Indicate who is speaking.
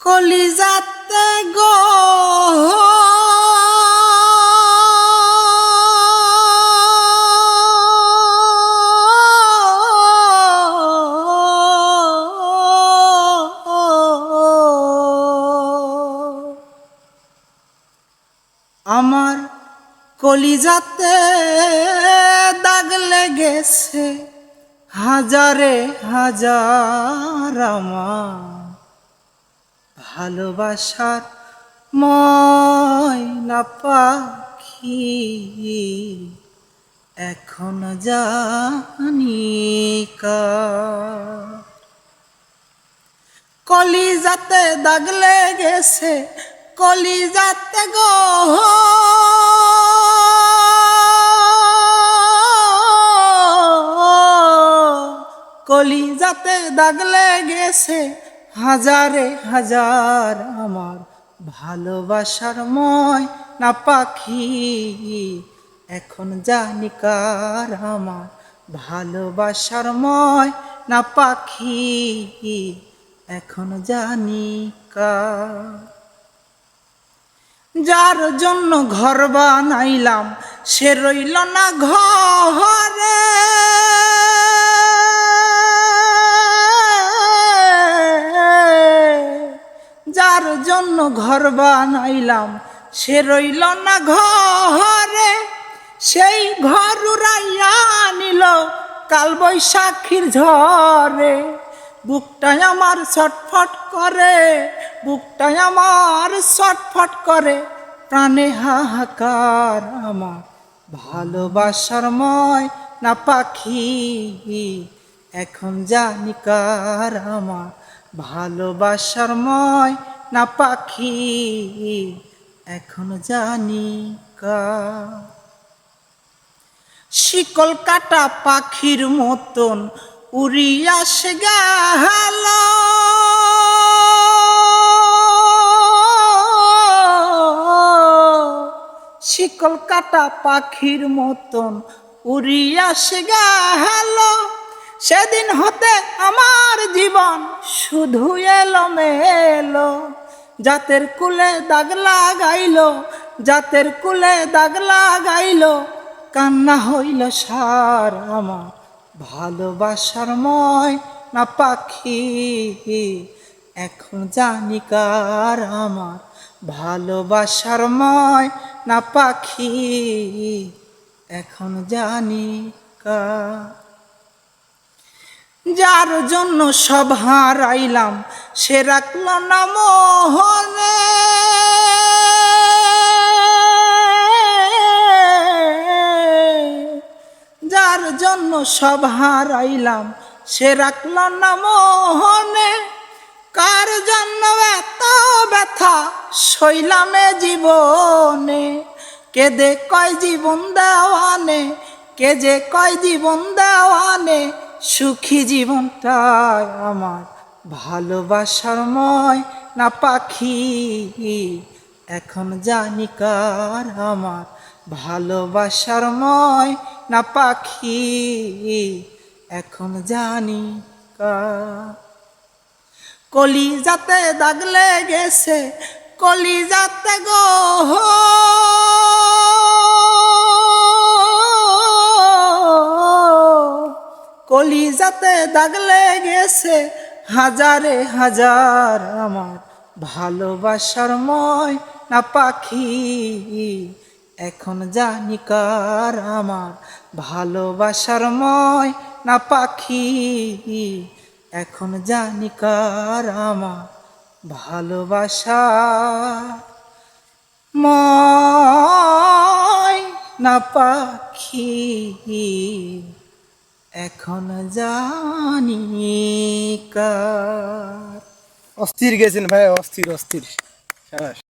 Speaker 1: কলিজাতে গো। আমার কলিজাতে দাগ লেগেছে হাজারে হাজার আমার। ভালোবাসার ময়না পাখি এখন কার। কলিজাতে দাগ লেগেছে কলিজাতে গো কলিজাতে দাগ লেগেছে হাজারে হাজার আমার ভালোবাসার ময় না পাখি। এখন জানি কার আমার ভালোবাসার ময় না পাখি। এখন জানি কার। যার জন্য ঘর বানাইলাম, সে রইল না ঘরে। ঘর বানাইলাম। সে রইল না ঘরে, সেই ঘর উড়াইয়া নিল কাল বৈশাখীর ঝড়ে বুকটাই আমার ছটফট করে, বুকটাই আমার ছটফট করে। প্রাণে হাহাকার আমার, ভালোবাসার ময় না পাখি। এখন জানিকার আমার, ভালোবাসার ময় না পাখি, এখন জানি কার শিকল কাটা পাখির মতন উড়িয়া সে গেল শিকল কাটা পাখির মতন উড়িয়া সে সেদিন হতে আমার জীবন শুধু এলো মেলো। জাতের কুলে দাগ লাগাইল, জাতের কুলে দাগ লাগাইল। কান্না হইল সার আমার ভালোবাসার ময় না পাখি। এখন জানি কার আমার ভালোবাসার ময় না পাখি। এখন জানি কার যার জন্য সব হারাইলাম, সে রাখল না মোহনে। যার জন্য সব হারাইলাম, সে রাখল না মোহনে। কার জন্য এত ব্যথা শৈলামে জীবনে। কেদে কয় জীবন দেওয়ানে, কে যে কয় জীবন দেওয়ানে সুখী জীবনটাই আমার ভালোবাসার ময় না পাখি। এখন জানি কার আমার ভালোবাসার ময় না পাখি। এখন জানি কার। কলি যাতে দাগ লেগেছে কলি যাতে গো। কলি যাতে দাগ গেছে হাজারে হাজার আমার ভালোবাসার ময় না পাখি। এখন জানি কার আমার ভালোবাসার ময় না পাখি। এখন জানি কার আমার ভালোবাসা ময় না পাখি। এখন জানি কার।
Speaker 2: অস্থির গেছেন ভাই অস্থির অস্থির।